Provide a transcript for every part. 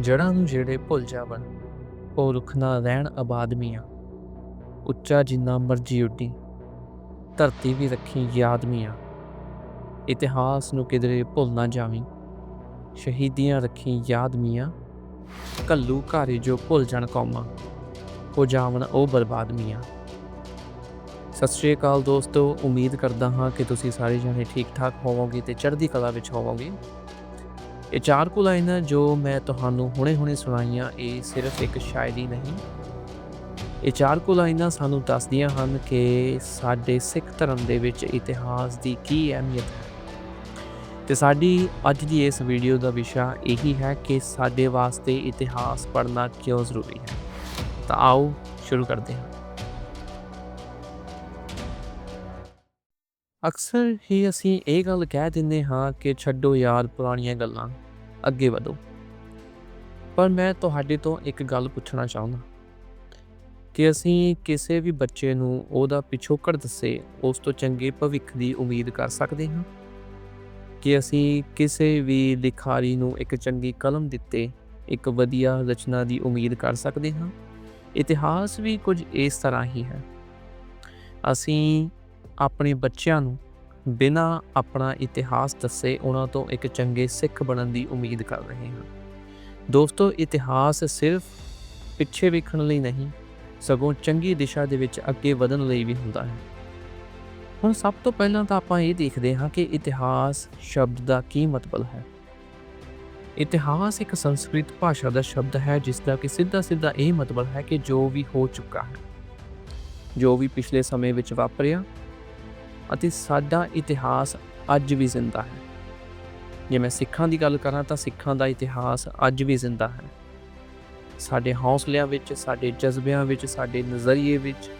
ਜੜ੍ਹਾਂ ਨੂੰ ਜਿਹੜੇ ਭੁੱਲ ਜਾਵਣ, ਉਹ ਰੁੱਖ ਨਾ ਰਹਿਣ ਆਬਾਦਮੀਆਂ ਉੱਚਾ ਜਿੰਨਾ ਮਰਜ਼ੀ ਉੱਡੀ, ਧਰਤੀ ਵੀ ਰੱਖੀ ਯਾਦ ਮੀਆਂ ਇਤਿਹਾਸ ਨੂੰ ਕਿਧਰੇ ਭੁੱਲ ਨਾ ਜਾਵੀਂ, ਸ਼ਹੀਦੀਆਂ ਰੱਖੀ ਯਾਦ ਮੀਆਂ ਕੱਲੂ ਘਾਰੇ ਜੋ ਭੁੱਲ ਜਾਣ ਕੌਮਾਂ ਹੋ ਜਾਵਣ ਉਹ ਬਰਬਾਦ ਮੀਆਂ ਸਤਿ ਸ਼੍ਰੀ ਅਕਾਲ ਦੋਸਤੋ, ਉਮੀਦ ਕਰਦਾ ਹਾਂ ਕਿ ਤੁਸੀਂ ਸਾਰੇ ਜਣੇ ਠੀਕ ਠਾਕ ਹੋਵੋਗੇ ਤੇ ਚੜ੍ਹਦੀ ਕਲਾ ਵਿੱਚ ਹੋਵੋਗੇ। ਇਹ ਚਾਰ ਕੁ ਲਾਈਨਾਂ ਜੋ ਮੈਂ ਤੁਹਾਨੂੰ ਹੁਣੇ-ਹੁਣੇ ਸੁਣਾਈਆਂ, ਇਹ ਸਿਰਫ ਇੱਕ ਸ਼ਾਇਰੀ ਨਹੀਂ। ਇਹ ਚਾਰ ਕੁ ਲਾਈਨਾਂ ਸਾਨੂੰ ਦੱਸਦੀਆਂ ਹਨ ਕਿ ਸਾਡੇ ਸਿੱਖ ਧਰਮ ਦੇ ਵਿੱਚ ਇਤਿਹਾਸ ਦੀ ਕੀ ਅਹਿਮੀਅਤ ਹੈ। ਤੇ ਸਾਡੀ ਅੱਜ ਦੀ ਇਸ ਵੀਡੀਓ ਦਾ ਵਿਸ਼ਾ ਇਹੀ ਹੈ ਕਿ ਸਾਡੇ ਵਾਸਤੇ ਇਤਿਹਾਸ ਪੜ੍ਹਨਾ ਕਿਉਂ ਜ਼ਰੂਰੀ ਹੈ। ਤਾਂ ਆਓ ਸ਼ੁਰੂ ਕਰਦੇ ਹਾਂ। ਅਕਸਰ ਹੀ ਅਸੀਂ ਇਹ ਗੱਲ ਕਹਿ ਦਿੰਦੇ ਹਾਂ ਕਿ ਛੱਡੋ ਯਾਰ ਪੁਰਾਣੀਆਂ ਗੱਲਾਂ। ਅੱਗੇ ਵਧੋ। ਪਰ ਮੈਂ ਤੁਹਾਡੇ ਤੋਂ ਇੱਕ ਗੱਲ ਪੁੱਛਣਾ ਚਾਹੁੰਦਾ ਕਿ ਅਸੀਂ ਕਿਸੇ ਵੀ ਬੱਚੇ ਨੂੰ ਉਹਦਾ ਪਿਛੋਕੜ ਦੱਸੇ, ਉਸ ਤੋਂ ਚੰਗੇ ਭਵਿੱਖ ਦੀ ਉਮੀਦ ਕਰ ਸਕਦੇ ਹਾਂ? ਕਿ ਅਸੀਂ ਕਿਸੇ ਵੀ ਲਿਖਾਰੀ ਨੂੰ ਇੱਕ ਚੰਗੀ ਕਲਮ ਦਿੱਤੇ, ਇੱਕ ਵਧੀਆ ਰਚਨਾ ਦੀ ਉਮੀਦ ਕਰ ਸਕਦੇ ਹਾਂ? ਇਤਿਹਾਸ ਵੀ ਕੁਝ ਇਸ ਤਰ੍ਹਾਂ ਹੀ ਹੈ। ਅਸੀਂ ਆਪਣੇ ਬੱਚਿਆਂ ਨੂੰ ਬਿਨਾਂ ਆਪਣਾ ਇਤਿਹਾਸ ਦੱਸੇ ਉਹਨਾਂ ਤੋਂ ਇੱਕ ਚੰਗੇ ਸਿੱਖ ਬਣਨ ਦੀ ਉਮੀਦ ਕਰ ਰਹੇ ਹਾਂ। ਦੋਸਤੋ, ਇਤਿਹਾਸ ਸਿਰਫ ਪਿੱਛੇ ਵੇਖਣ ਲਈ ਨਹੀਂ, ਸਗੋਂ ਚੰਗੀ ਦਿਸ਼ਾ ਦੇ ਵਿੱਚ ਅੱਗੇ ਵਧਣ ਲਈ ਵੀ ਹੁੰਦਾ ਹੈ। ਹੁਣ ਸਭ ਤੋਂ ਪਹਿਲਾਂ ਤਾਂ ਆਪਾਂ ਇਹ ਦੇਖਦੇ ਹਾਂ ਕਿ ਇਤਿਹਾਸ ਸ਼ਬਦ ਦਾ ਕੀ ਮਤਲਬ ਹੈ। ਇਤਿਹਾਸ ਇੱਕ ਸੰਸਕ੍ਰਿਤ ਭਾਸ਼ਾ ਦਾ ਸ਼ਬਦ ਹੈ, ਜਿਸ ਦਾ ਕਿ ਸਿੱਧਾ ਸਿੱਧਾ ਇਹ ਮਤਲਬ ਹੈ ਕਿ ਜੋ ਵੀ ਹੋ ਚੁੱਕਾ ਹੈ, ਜੋ ਵੀ ਪਿਛਲੇ ਸਮੇਂ ਵਿੱਚ ਵਾਪਰਿਆ ਅਤੇ ਸਾਡਾ ਇਤਿਹਾਸ ਅੱਜ ਵੀ ਜ਼ਿੰਦਾ ਹੈ। ਜੇ ਮੈਂ ਸਿੱਖਾਂ ਦੀ ਗੱਲ ਕਰਾਂ ਤਾਂ ਸਿੱਖਾਂ ਦਾ ਇਤਿਹਾਸ ਅੱਜ ਵੀ ਜ਼ਿੰਦਾ ਹੈ। ਸਾਡੇ ਹੌਸਲਿਆਂ ਵਿੱਚ, ਸਾਡੇ ਜਜ਼ਬਿਆਂ ਵਿੱਚ, ਸਾਡੇ ਨਜ਼ਰੀਏ ਵਿੱਚ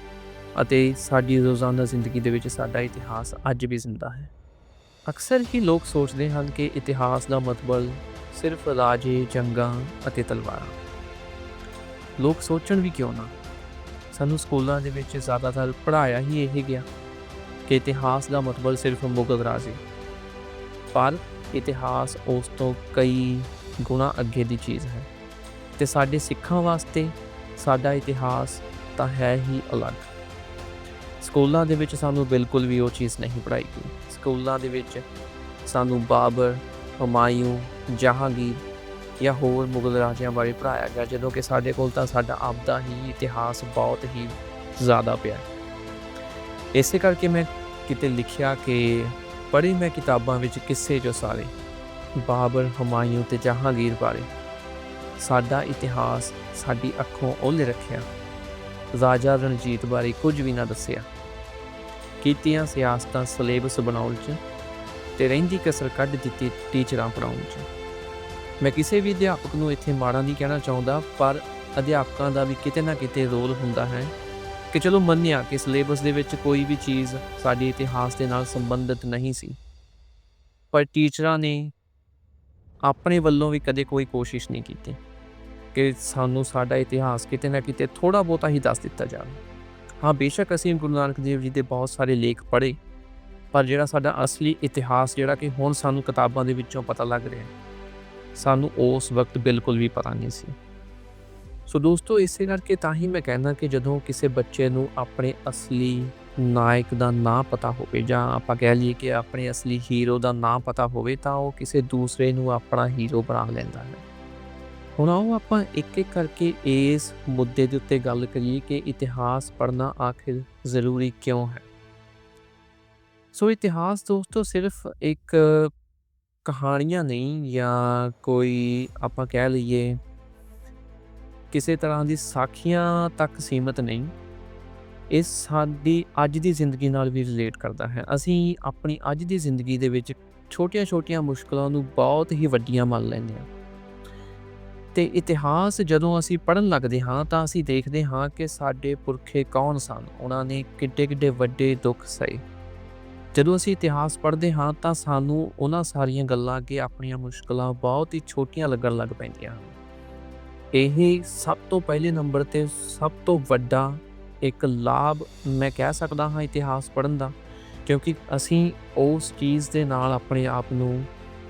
ਅਤੇ ਸਾਡੀ ਰੋਜ਼ਾਨਾ ਜ਼ਿੰਦਗੀ ਦੇ ਵਿੱਚ ਸਾਡਾ ਇਤਿਹਾਸ ਅੱਜ ਵੀ ਜ਼ਿੰਦਾ ਹੈ। ਅਕਸਰ ਹੀ ਲੋਕ ਸੋਚਦੇ ਹਨ ਕਿ ਇਤਿਹਾਸ ਦਾ ਮਤਲਬ ਸਿਰਫ ਰਾਜੇ, ਜੰਗਾਂ ਅਤੇ ਤਲਵਾਰਾਂ। ਲੋਕ ਸੋਚਣ ਵੀ ਕਿਉਂ ਨਾ? ਸਾਨੂੰ ਸਕੂਲਾਂ ਦੇ ਵਿੱਚ ਜ਼ਿਆਦਾਤਰ ਪੜ੍ਹਾਇਆ ਹੀ ਇਹ ਗਿਆ। ਕਿ ਇਤਿਹਾਸ ਦਾ ਮਤਲਬ ਸਿਰਫ ਮੁਗਲ ਰਾਜ ਹੈ ਪਰ ਇਤਿਹਾਸ ਉਸ ਤੋਂ ਕਈ ਗੁਣਾ ਅੱਗੇ ਦੀ ਚੀਜ਼ ਹੈ ਤੇ ਸਾਡੇ ਸਿੱਖਾਂ ਵਾਸਤੇ ਸਾਡਾ ਇਤਿਹਾਸ ਤਾਂ ਹੈ ਹੀ ਅਲੱਗ। ਸਕੂਲਾਂ ਦੇ ਵਿੱਚ ਸਾਨੂੰ ਬਿਲਕੁਲ ਵੀ ਉਹ ਚੀਜ਼ ਨਹੀਂ ਪੜ੍ਹਾਈ ਗਈ। ਸਕੂਲਾਂ ਦੇ ਵਿੱਚ ਸਾਨੂੰ ਬਾਬਰ, ਹਮਾਯੂ, ਜਹਾਂਗੀਰ ਜਾਂ ਹੋਰ ਮੁਗਲ ਰਾਜਿਆਂ ਬਾਰੇ ਪੜ੍ਹਾਇਆ ਗਿਆ। ਜਦੋਂ ਕਿ ਸਾਡੇ ਕੋਲ ਤਾਂ ਸਾਡਾ ਆਪਦਾ ਹੀ ਇਤਿਹਾਸ ਬਹੁਤ ਹੀ ਜ਼ਿਆਦਾ ਪਿਆ। ਹੈ ਇਸੇ ਕਰਕੇ ਮੈਂ ਕਿਤੇ ਲਿਖਿਆ ਕਿ ਪੜ੍ਹੀ ਮੈਂ ਕਿਤਾਬਾਂ ਵਿੱਚ ਕਿੱਸੇ ਜੋ ਸਾਰੇ, ਬਾਬਰ, ਹਮਾਯੂ ਤੇ ਜਹਾਂਗੀਰ ਬਾਰੇ। ਸਾਡਾ ਇਤਿਹਾਸ ਸਾਡੀ ਅੱਖੋਂ ਉਹਲੇ ਰੱਖਿਆ। ਰਾਜਾ ਰਣਜੀਤ ਬਾਰੇ ਕੁਝ ਵੀ ਨਾ ਦੱਸਿਆ। ਕੀਤੀਆਂ ਸਿਆਸਤਾਂ ਸਿਲੇਬਸ ਬਣਾਉਣ 'ਚ ਤੇ ਰਹਿੰਦੀ ਕਸਰ ਕੱਢ ਦਿੱਤੀ ਟੀਚਰਾਂ ਪੜਾਉਣ 'ਚ। ਮੈਂ ਕਿਸੇ ਵੀ ਅਧਿਆਪਕ ਨੂੰ ਇੱਥੇ ਮਾੜਾ ਨਹੀਂ ਕਹਿਣਾ ਚਾਹੁੰਦਾ, ਪਰ ਅਧਿਆਪਕਾਂ ਦਾ ਵੀ ਕਿਤੇ ਨਾ ਕਿਤੇ ਰੋਲ ਹੁੰਦਾ ਹੈ। ਕਿ ਚਲੋ ਮੰਨਿਆ ਕਿ ਸਿਲੇਬਸ ਦੇ ਵਿੱਚ ਕੋਈ ਵੀ ਚੀਜ਼ ਸਾਡੇ ਇਤਿਹਾਸ ਦੇ ਨਾਲ ਸੰਬੰਧਿਤ ਨਹੀਂ ਸੀ। ਪਰ ਟੀਚਰਾਂ ਨੇ ਆਪਣੇ ਵੱਲੋਂ ਵੀ ਕਦੇ ਕੋਈ ਕੋਸ਼ਿਸ਼ ਨਹੀਂ ਕੀਤੀ ਕਿ ਸਾਨੂੰ ਸਾਡਾ ਇਤਿਹਾਸ ਕਿਤੇ ਨਾ ਕਿਤੇ ਥੋੜਾ ਬਹੁਤਾ ਹੀ ਦੱਸ ਦਿੱਤਾ ਜਾਵੇ। ਹਾਂ, ਬੇਸ਼ੱਕ ਅਸੀਂ ਗੁਰੂ ਨਾਨਕ ਦੇਵ ਜੀ ਦੇ ਬਹੁਤ ਸਾਰੇ ਲੇਖ ਪੜ੍ਹੇ, ਪਰ ਜਿਹੜਾ ਸਾਡਾ ਅਸਲੀ ਇਤਿਹਾਸ, ਜਿਹੜਾ ਕਿ ਹੁਣ ਸਾਨੂੰ ਕਿਤਾਬਾਂ ਦੇ ਵਿੱਚੋਂ ਪਤਾ ਲੱਗ ਰਿਹਾ ਸਾਨੂੰ ਉਸ ਵਕਤ ਬਿਲਕੁਲ ਵੀ ਪਤਾ ਨਹੀਂ ਸੀ। ਸੋ ਦੋਸਤੋ, ਇਸੇ ਕਰਕੇ ਤਾਂ ਹੀ ਮੈਂ ਕਹਿੰਦਾ ਕਿ ਜਦੋਂ ਕਿਸੇ ਬੱਚੇ ਨੂੰ ਆਪਣੇ ਅਸਲੀ ਨਾਇਕ ਦਾ ਨਾਂ ਪਤਾ ਹੋਵੇ ਜਾਂ ਆਪਾਂ ਕਹਿ ਲਈਏ ਕਿ ਆਪਣੇ ਅਸਲੀ ਹੀਰੋ ਦਾ ਨਾਂ ਪਤਾ ਹੋਵੇ, ਤਾਂ ਉਹ ਕਿਸੇ ਦੂਸਰੇ ਨੂੰ ਆਪਣਾ ਹੀਰੋ ਬਣਾ ਲੈਂਦਾ ਹੈ। ਹੁਣ ਆਓ ਆਪਾਂ ਇੱਕ ਇੱਕ ਕਰਕੇ ਇਸ ਮੁੱਦੇ ਦੇ ਉੱਤੇ ਗੱਲ ਕਰੀਏ ਕਿ ਇਤਿਹਾਸ ਪੜ੍ਹਨਾ ਆਖਿਰ ਜ਼ਰੂਰੀ ਕਿਉਂ ਹੈ। ਸੋ ਇਤਿਹਾਸ ਦੋਸਤੋ, ਸਿਰਫ ਇੱਕ ਕਹਾਣੀਆਂ ਨਹੀਂ ਜਾਂ ਕੋਈ ਆਪਾਂ ਕਹਿ ਲਈਏ ਕਿਸੇ ਤਰ੍ਹਾਂ ਦੀ ਸਾਖੀਆਂ ਤੱਕ ਸੀਮਤ ਨਹੀਂ, ਇਹ ਸਾਡੀ ਅੱਜ ਦੀ ਜ਼ਿੰਦਗੀ ਨਾਲ ਵੀ ਰਿਲੇਟ ਕਰਦਾ ਹੈ। ਅਸੀਂ ਆਪਣੀ ਅੱਜ ਦੀ ਜ਼ਿੰਦਗੀ ਦੇ ਵਿੱਚ ਛੋਟੀਆਂ-ਛੋਟੀਆਂ ਮੁਸ਼ਕਲਾਂ ਨੂੰ ਬਹੁਤ ਹੀ ਵੱਡੀਆਂ ਮੰਨ ਲੈਂਦੇ ਹਾਂ। ਤੇ ਇਤਿਹਾਸ ਜਦੋਂ ਅਸੀਂ ਪੜ੍ਹਨ ਲੱਗਦੇ ਹਾਂ ਤਾਂ ਅਸੀਂ ਦੇਖਦੇ ਹਾਂ ਕਿ ਸਾਡੇ ਪੁਰਖੇ ਕੌਣ ਸਨ? ਉਹਨਾਂ ਨੇ ਕਿੱਡੇ-ਕਿੱਡੇ ਵੱਡੇ ਦੁੱਖ ਸਹੇ। ਜਦੋਂ ਅਸੀਂ ਇਤਿਹਾਸ ਪੜ੍ਹਦੇ ਹਾਂ ਤਾਂ ਸਾਨੂੰ ਉਹਨਾਂ ਸਾਰੀਆਂ ਗੱਲਾਂ ਅੱਗੇ ਆਪਣੀਆਂ ਮੁਸ਼ਕਲਾਂ ਬਹੁਤ ਹੀ ਛੋਟੀਆਂ ਲੱਗਣ ਲੱਗ ਪੈਂਦੀਆਂ ਹਨ। ਇਹ ਸਭ ਤੋਂ ਪਹਿਲੇ ਨੰਬਰ ਤੇ ਸਭ ਤੋਂ ਵੱਡਾ ਇੱਕ ਲਾਭ ਮੈਂ ਕਹਿ ਸਕਦਾ ਹਾਂ ਇਤਿਹਾਸ ਪੜ੍ਹਨ ਦਾ, ਕਿਉਂਕਿ ਅਸੀਂ ਉਸ ਚੀਜ਼ ਦੇ ਨਾਲ ਆਪਣੇ ਆਪ ਨੂੰ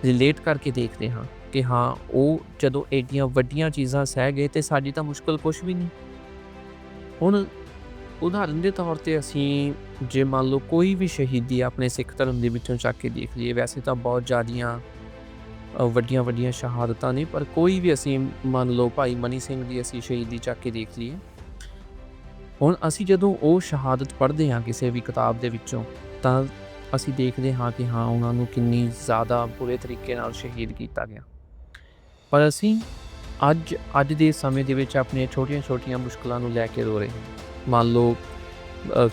ਰਿਲੇਟ ਕਰਕੇ ਦੇਖਦੇ ਹਾਂ ਕਿ ਹਾਂ, ਉਹ ਜਦੋਂ ਏਡੀਆਂ ਵੱਡੀਆਂ ਚੀਜ਼ਾਂ ਸਹਿ ਗਏ ਤੇ ਸਾਡੀ ਤਾਂ ਮੁਸ਼ਕਲ ਕੁਝ ਵੀ ਨਹੀਂ। ਹੁਣ ਉਦਾਹਰਨ ਦੇ ਤੌਰ ਤੇ ਅਸੀਂ ਜੇ ਮੰਨ ਲਓ ਕੋਈ ਵੀ ਸ਼ਹੀਦੀ ਆਪਣੇ ਸਿੱਖ ਧਰਮ ਦੇ ਵਿੱਚੋਂ ਚੱਕ ਕੇ ਦੇਖ ਲਈਏ, ਵੈਸੇ ਤਾਂ ਬਹੁਤ ਜ਼ਿਆਦੀਆਂ ਵੱਡੀਆਂ ਵੱਡੀਆਂ ਸ਼ਹਾਦਤਾਂ ਨੇ, ਪਰ ਕੋਈ ਵੀ ਅਸੀਂ ਮੰਨ ਲਓ ਭਾਈ ਮਨੀ ਸਿੰਘ ਦੀ ਅਸੀਂ ਸ਼ਹੀਦੀ ਚੱਕ ਕੇ ਦੇਖ ਲਈਏ। ਹੁਣ ਅਸੀਂ ਜਦੋਂ ਉਹ ਸ਼ਹਾਦਤ ਪੜ੍ਹਦੇ ਹਾਂ ਕਿਸੇ ਵੀ ਕਿਤਾਬ ਦੇ ਵਿੱਚੋਂ, ਤਾਂ ਅਸੀਂ ਦੇਖਦੇ ਹਾਂ ਕਿ ਹਾਂ, ਉਹਨਾਂ ਨੂੰ ਕਿੰਨੀ ਜ਼ਿਆਦਾ ਬੁਰੇ ਤਰੀਕੇ ਨਾਲ ਸ਼ਹੀਦ ਕੀਤਾ ਗਿਆ। ਪਰ ਅਸੀਂ ਅੱਜ ਅੱਜ ਦੇ ਸਮੇਂ ਦੇ ਵਿੱਚ ਆਪਣੀਆਂ ਛੋਟੀਆਂ-ਛੋਟੀਆਂ ਮੁਸ਼ਕਲਾਂ ਨੂੰ ਲੈ ਕੇ ਰੋ ਰਹੇ ਹਾਂ। ਮੰਨ ਲਓ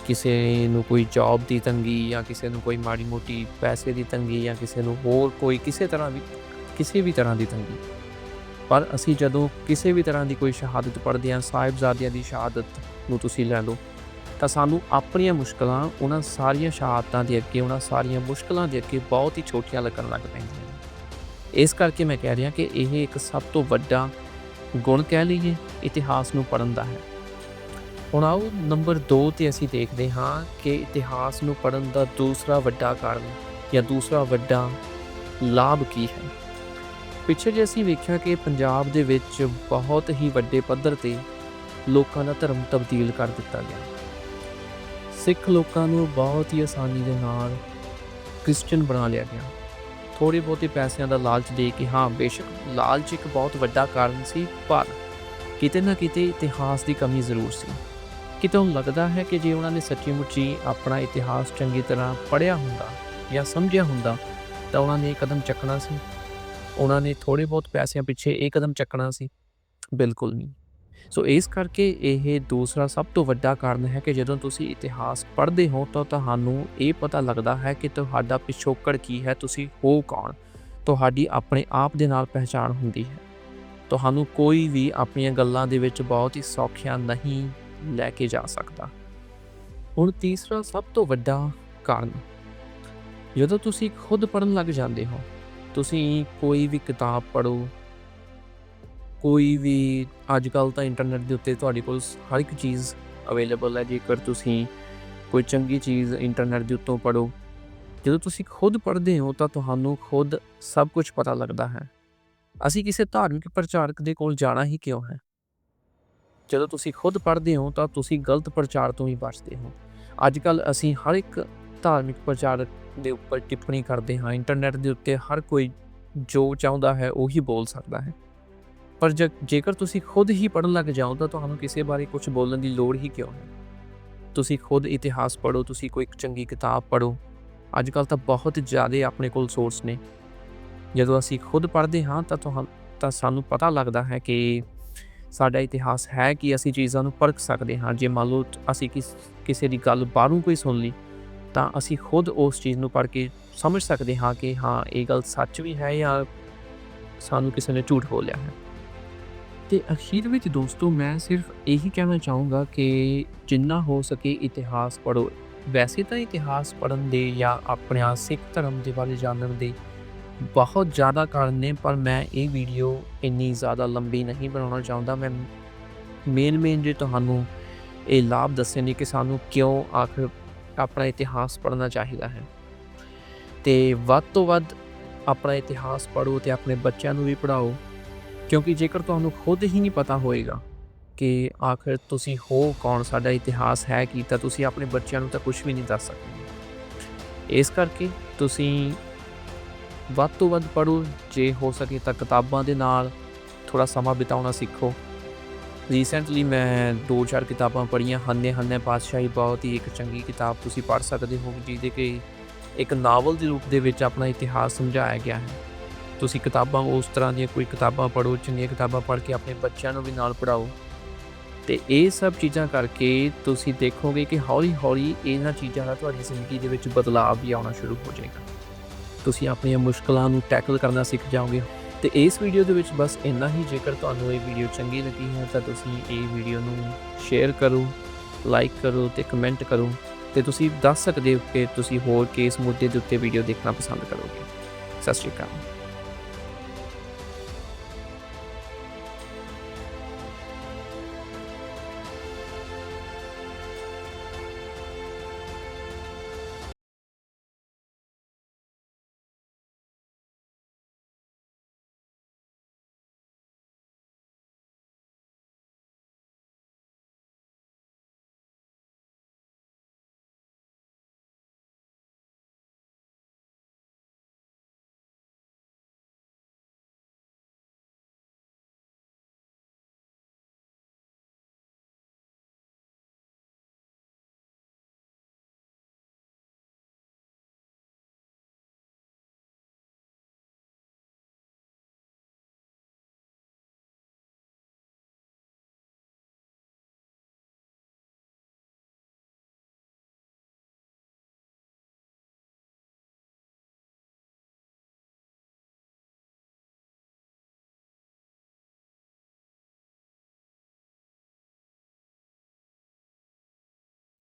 ਕਿਸੇ ਨੂੰ ਕੋਈ ਜੌਬ ਦੀ ਤੰਗੀ ਜਾਂ ਕਿਸੇ ਨੂੰ ਕੋਈ ਮਾੜੀ ਮੋਟੀ ਪੈਸੇ ਦੀ ਤੰਗੀ ਜਾਂ ਕਿਸੇ ਨੂੰ ਹੋਰ ਕੋਈ ਕਿਸੇ ਤਰ੍ਹਾਂ ਵੀ ਕਿਸੇ ਵੀ ਤਰ੍ਹਾਂ ਦੀ ਤੰਗੀ। ਪਰ ਅਸੀਂ ਜਦੋਂ ਕਿਸੇ ਵੀ ਤਰ੍ਹਾਂ ਦੀ ਕੋਈ ਸ਼ਹਾਦਤ ਪੜ੍ਹਦੇ ਹਾਂ, ਸਾਹਿਬਜ਼ਾਦਿਆਂ ਦੀ ਸ਼ਹਾਦਤ ਨੂੰ ਤੁਸੀਂ ਲੈ ਲਓ, ਤਾਂ ਸਾਨੂੰ ਆਪਣੀਆਂ ਮੁਸ਼ਕਲਾਂ, ਉਹਨਾਂ ਸਾਰੀਆਂ ਸ਼ਹਾਦਤਾਂ ਦੇ ਅੱਗੇ, ਉਹਨਾਂ ਸਾਰੀਆਂ ਮੁਸ਼ਕਲਾਂ ਦੇ ਅੱਗੇ ਬਹੁਤ ਹੀ ਛੋਟੀਆਂ ਲੱਗਣ ਲੱਗ ਪੈਂਦੀਆਂ ਇਸ ਕਰਕੇ ਮੈਂ ਕਹਿ ਰਿਹਾ ਕਿ ਇਹ ਇੱਕ ਸਭ ਤੋਂ ਵੱਡਾ ਗੁਣ ਕਹਿ ਲਈਏ, ਇਤਿਹਾਸ ਨੂੰ ਪੜ੍ਹਨ ਦਾ ਹੈ। ਹੁਣ ਆਓ ਨੰਬਰ 2 ਤੇ ਅਸੀਂ ਦੇਖਦੇ ਹਾਂ ਕਿ ਇਤਿਹਾਸ ਨੂੰ ਪੜ੍ਹਨ ਦਾ ਦੂਸਰਾ ਵੱਡਾ ਕਾਰਨ ਜਾਂ ਦੂਸਰਾ ਵੱਡਾ ਲਾਭ ਕੀ ਹੈ। ਪਿੱਛੇ ਜੇ ਅਸੀਂ ਵੇਖਿਆ ਕਿ ਪੰਜਾਬ ਦੇ ਵਿੱਚ ਬਹੁਤ ਹੀ ਵੱਡੇ ਪੱਧਰ ਤੇ ਲੋਕਾਂ ਦਾ ਧਰਮ ਤਬਦੀਲ ਕਰ ਦਿੱਤਾ ਗਿਆ। ਸਿੱਖ ਲੋਕਾਂ ਨੂੰ ਬਹੁਤ ਹੀ ਆਸਾਨੀ ਦੇ ਨਾਲ ਕ੍ਰਿਸਚੀਅਨ ਬਣਾ ਲਿਆ ਗਿਆ। ਥੋੜੇ ਬਹੁਤੇ ਪੈਸਿਆਂ ਦਾ ਲਾਲਚ ਦੇ ਕੇ ਹਾਂ, ਬੇਸ਼ੱਕ ਲਾਲਚ ਇੱਕ ਬਹੁਤ ਵੱਡਾ ਕਾਰਨ ਸੀ, ਪਰ ਕਿਤੇ ਨਾ ਕਿਤੇ ਇਤਿਹਾਸ ਦੀ ਕਮੀ ਜ਼ਰੂਰ ਸੀ। ਕਿਤੇ ਉਹ ਲੱਗਦਾ ਹੈ ਕਿ ਜੇ ਉਹਨਾਂ ਨੇ ਸੱਚੀ ਮੁੱਚੀ ਆਪਣਾ ਇਤਿਹਾਸ ਚੰਗੀ ਤਰ੍ਹਾਂ ਪੜ੍ਹਿਆ ਹੁੰਦਾ ਜਾਂ ਸਮਝਿਆ ਹੁੰਦਾ, ਤਾਂ ਉਹਨਾਂ ਨੇ ਇਹ ਕਦਮ ਚੱਕਣਾ ਸੀ। ਉਹਨਾਂ ਨੇ ਥੋੜੇ ਬਹੁਤ ਪੈਸਿਆਂ ਪਿੱਛੇ ਇਹ ਕਦਮ ਚੱਕਣਾ ਸੀ। ਬਿਲਕੁਲ ਨਹੀਂ। ਸੋ ਇਸ ਕਰਕੇ ਇਹ ਦੂਸਰਾ ਸਭ ਤੋਂ ਵੱਡਾ ਕਾਰਨ ਹੈ ਕਿ ਜਦੋਂ ਤੁਸੀਂ ਇਤਿਹਾਸ ਪੜ੍ਹਦੇ ਹੋ ਤਾਂ ਤੁਹਾਨੂੰ ਇਹ ਪਤਾ ਲੱਗਦਾ ਹੈ ਕਿ ਤੁਹਾਡਾ ਪਿਛੋਕੜ ਕੀ ਹੈ, ਤੁਸੀਂ ਹੋ ਕੌਣ? ਤੁਹਾਡੀ ਆਪਣੇ ਆਪ ਦੇ ਨਾਲ ਪਹਿਚਾਣ ਹੁੰਦੀ ਹੈ। ਤੁਹਾਨੂੰ ਕੋਈ ਵੀ ਆਪਣੀਆਂ ਗੱਲਾਂ ਦੇ ਵਿੱਚ ਬਹੁਤ ਹੀ ਸੌਖਿਆ ਨਹੀਂ ਲੈ ਕੇ ਜਾ ਸਕਦਾ। ਹੁਣ ਤੀਸਰਾ ਸਭ ਤੋਂ ਵੱਡਾ ਕਾਰਨ, ਜਦੋਂ ਤੁਸੀਂ ਖੁਦ ਪੜਨ ਲੱਗ ਜਾਂਦੇ ਹੋ ਤੁਸੀਂ ਕੋਈ ਵੀ ਕਿਤਾਬ ਪੜੋ ਕੋਈ ਵੀ ਅੱਜ ਕੱਲ ਤਾਂ ਇੰਟਰਨੈਟ ਦੇ ਉੱਤੇ ਤੁਹਾਡੇ ਕੋਲ ਹਰ ਇੱਕ ਚੀਜ਼ ਅਵੇਲੇਬਲ ਹੈ। ਜੇਕਰ ਤੁਸੀਂ ਕੋਈ ਚੰਗੀ ਚੀਜ਼ ਇੰਟਰਨੈਟ ਦੇ ਉੱਤੋਂ ਪੜੋ ਜਦੋਂ ਤੁਸੀਂ ਖੁਦ ਪੜ੍ਹਦੇ ਹੋ ਤਾਂ ਤੁਹਾਨੂੰ ਖੁਦ ਸਭ ਕੁਝ ਪਤਾ ਲੱਗਦਾ ਹੈ। ਅਸੀਂ ਕਿਸੇ ਧਾਰਮਿਕ ਪ੍ਰਚਾਰਕ ਦੇ ਕੋਲ ਜਾਣਾ ਹੀ ਕਿਉਂ ਹੈ? ਜਦੋਂ ਤੁਸੀਂ ਖੁਦ ਪੜ੍ਹਦੇ ਹੋ ਤਾਂ ਤੁਸੀਂ ਗਲਤ ਪ੍ਰਚਾਰ ਤੋਂ ਹੀ ਬਚਦੇ ਹੋ। ਅੱਜ ਕੱਲ ਅਸੀਂ ਹਰ ਇੱਕ ਧਾਰਮਿਕ ਪ੍ਰਚਾਰਕ ਦੇ ਉੱਪਰ ਟਿੱਪਣੀ ਕਰਦੇ ਹਾਂ ਇੰਟਰਨੈਟ ਦੇ ਉੱਤੇ ਹਰ ਕੋਈ ਜੋ ਚਾਹੁੰਦਾ ਹੈ ਉਹੀ ਬੋਲ ਸਕਦਾ ਹੈ। ਪਰ ਜੇ ਜੇਕਰ ਤੁਸੀਂ ਖੁਦ ਹੀ ਪੜਨ ਲੱਗ ਜਾਓ ਤਾਂ ਤੁਹਾਨੂੰ ਕਿਸੇ ਬਾਰੇ ਕੁਝ ਬੋਲਣ ਦੀ ਲੋੜ ਹੀ ਕਿਉਂ ਹੈ? ਤੁਸੀਂ ਖੁਦ ਇਤਿਹਾਸ ਪੜੋ ਤੁਸੀਂ ਕੋਈ ਚੰਗੀ ਕਿਤਾਬ ਪੜੋ ਅੱਜ ਕੱਲ ਤਾਂ ਬਹੁਤ ਜ਼ਿਆਦਾ ਆਪਣੇ ਕੋਲ ਸੋਰਸ ਨੇ। ਜਦੋਂ ਅਸੀਂ ਖੁਦ ਪੜ੍ਹਦੇ ਹਾਂ ਤਾਂ ਤੁਹਾਨੂੰ ਤਾਂ ਸਾਨੂੰ ਪਤਾ ਲੱਗਦਾ ਹੈ ਕਿ ਸਾਡਾ ਇਤਿਹਾਸ ਹੈ ਕਿ ਅਸੀਂ ਚੀਜ਼ਾਂ ਨੂੰ ਪਰਖ ਸਕਦੇ ਹਾਂ। ਜੇ ਮੰਨ ਲਓ ਅਸੀਂ ਕਿਸ ਕਿਸੇ ਦੀ ਗੱਲ ਬਾਹਰੋਂ ਕੋਈ ਸੁਣ ਲਈ ਤਾਂ ਅਸੀਂ ਖੁਦ ਉਸ ਚੀਜ਼ ਨੂੰ ਪੜ੍ਹ ਕੇ ਸਮਝ ਸਕਦੇ ਹਾਂ ਕਿ ਹਾਂ, ਇਹ ਗੱਲ ਸੱਚ ਵੀ ਹੈ ਜਾਂ ਸਾਨੂੰ ਕਿਸੇ ਨੇ ਝੂਠ ਬੋਲਿਆ ਹੈ। ਤੇ ਅਖੀਰ ਵਿੱਚ ਦੋਸਤੋ, ਮੈਂ ਸਿਰਫ ਇਹੀ ਕਹਿਣਾ ਚਾਹੂੰਗਾ ਕਿ ਜਿੰਨਾ ਹੋ ਸਕੇ ਇਤਿਹਾਸ ਪੜੋ ਵੈਸੇ ਤਾਂ ਇਤਿਹਾਸ ਪੜਨ ਦੇ ਜਾਂ ਆਪਣੇ ਸਿੱਖ ਧਰਮ ਦੇ ਬਾਰੇ ਜਾਣਨ ਦੇ ਬਹੁਤ ਜ਼ਿਆਦਾ ਕਾਰਨ ਨੇ, ਪਰ ਮੈਂ ਇਹ ਵੀਡੀਓ ਇੰਨੀ ਜ਼ਿਆਦਾ ਲੰਬੀ ਨਹੀਂ ਬਣਾਉਣਾ ਚਾਹੁੰਦਾ। ਮੈਂ ਮੇਨ ਮੇਨ ਜੇ ਤੁਹਾਨੂੰ ਇਹ ਲਾਭ ਦੱਸੇ ਨੇ ਕਿ ਸਾਨੂੰ ਕਿਉਂ ਆਖਰ ਆਪਣਾ ਇਤਿਹਾਸ ਪੜ੍ਹਨਾ ਚਾਹੀਦਾ ਹੈ। ਤੇ ਵੱਧ ਤੋਂ ਵੱਧ ਆਪਣਾ ਇਤਿਹਾਸ ਪੜ੍ਹੋ ਤੇ ਆਪਣੇ ਬੱਚਿਆਂ ਨੂੰ ਵੀ ਪੜ੍ਹਾਓ, ਕਿਉਂਕਿ ਜੇਕਰ ਤੁਹਾਨੂੰ ਖੁਦ ਹੀ ਨਹੀਂ ਪਤਾ ਹੋਏਗਾ ਕਿ ਆਖਰ ਤੁਸੀਂ ਹੋ ਕੌਣ, ਸਾਡਾ ਇਤਿਹਾਸ ਹੈ ਕੀ, ਤਾਂ ਤੁਸੀਂ ਆਪਣੇ ਬੱਚਿਆਂ ਨੂੰ ਤਾਂ ਕੁਝ ਵੀ ਨਹੀਂ ਦੱਸ ਸਕਦੇ। ਇਸ ਕਰਕੇ ਤੁਸੀਂ ਵੱਧ ਤੋਂ ਵੱਧ ਪੜ੍ਹੋ, ਜੇ ਹੋ ਸਕੇ ਤਾਂ ਕਿਤਾਬਾਂ ਦੇ ਨਾਲ ਥੋੜਾ ਸਮਾਂ ਬਿਤਾਉਣਾ ਸਿੱਖੋ। ਰੀਸੈਂਟਲੀ ਮੈਂ ਦੋ ਚਾਰ ਕਿਤਾਬਾਂ ਪੜ੍ਹੀਆਂ, ਹੰਨੇ ਹੰਨੇ ਪਾਤਸ਼ਾਹੀ ਬਹੁਤ ਹੀ ਇੱਕ ਚੰਗੀ ਕਿਤਾਬ ਤੁਸੀਂ ਪੜ੍ਹ ਸਕਦੇ ਹੋ, ਜਿਹਦੇ ਕਿ ਇੱਕ ਨਾਵਲ ਦੇ ਰੂਪ ਦੇ ਵਿੱਚ ਆਪਣਾ ਇਤਿਹਾਸ ਸਮਝਾਇਆ ਗਿਆ ਹੈ। ਤੁਸੀਂ ਕਿਤਾਬਾਂ, ਉਸ ਤਰ੍ਹਾਂ ਦੀਆਂ ਕੋਈ ਕਿਤਾਬਾਂ ਪੜ੍ਹੋ, ਚੰਗੀਆਂ ਕਿਤਾਬਾਂ ਪੜ੍ਹ ਕੇ ਆਪਣੇ ਬੱਚਿਆਂ ਨੂੰ ਵੀ ਨਾਲ ਪੜ੍ਹਾਓ। ਤੇ ਇਹ ਸਭ ਚੀਜ਼ਾਂ ਕਰਕੇ ਤੁਸੀਂ ਦੇਖੋਗੇ ਕਿ ਹੌਲੀ-ਹੌਲੀ ਇਹਨਾਂ ਚੀਜ਼ਾਂ ਦਾ ਤੁਹਾਡੀ ਜ਼ਿੰਦਗੀ ਦੇ ਵਿੱਚ ਬਦਲਾਅ ਵੀ ਆਉਣਾ ਸ਼ੁਰੂ ਹੋ ਜਾਏਗਾ। ਤੁਸੀਂ ਆਪਣੀਆਂ ਮੁਸ਼ਕਲਾਂ ਨੂੰ ਟੈਕਲ ਕਰਨਾ ਸਿੱਖ ਜਾਓਗੇ। ਤੇ ਇਸ ਵੀਡੀਓ ਦੇ ਵਿੱਚ ਬਸ ਇੰਨਾ ਹੀ। ਜੇਕਰ ਤੁਹਾਨੂੰ ਇਹ ਵੀਡੀਓ ਚੰਗੀ ਲੱਗੀ ਹੈ, ਤਾਂ ਤੁਸੀਂ ਇਹ ਵੀਡੀਓ ਨੂੰ ਸ਼ੇਅਰ ਕਰੋ ਲਾਈਕ ਕਰੋ ਤੇ ਕਮੈਂਟ ਕਰੋ ਤੇ ਤੁਸੀਂ ਦੱਸ ਸਕਦੇ ਹੋ ਕਿ ਤੁਸੀਂ ਹੋਰ ਕਿਸ ਮੁੱਦੇ ਦੇ ਉੱਤੇ ਵੀਡੀਓ ਦੇਖਣਾ ਪਸੰਦ ਕਰੋਗੇ। ਸਤਿ ਸ਼੍ਰੀ ਅਕਾਲ।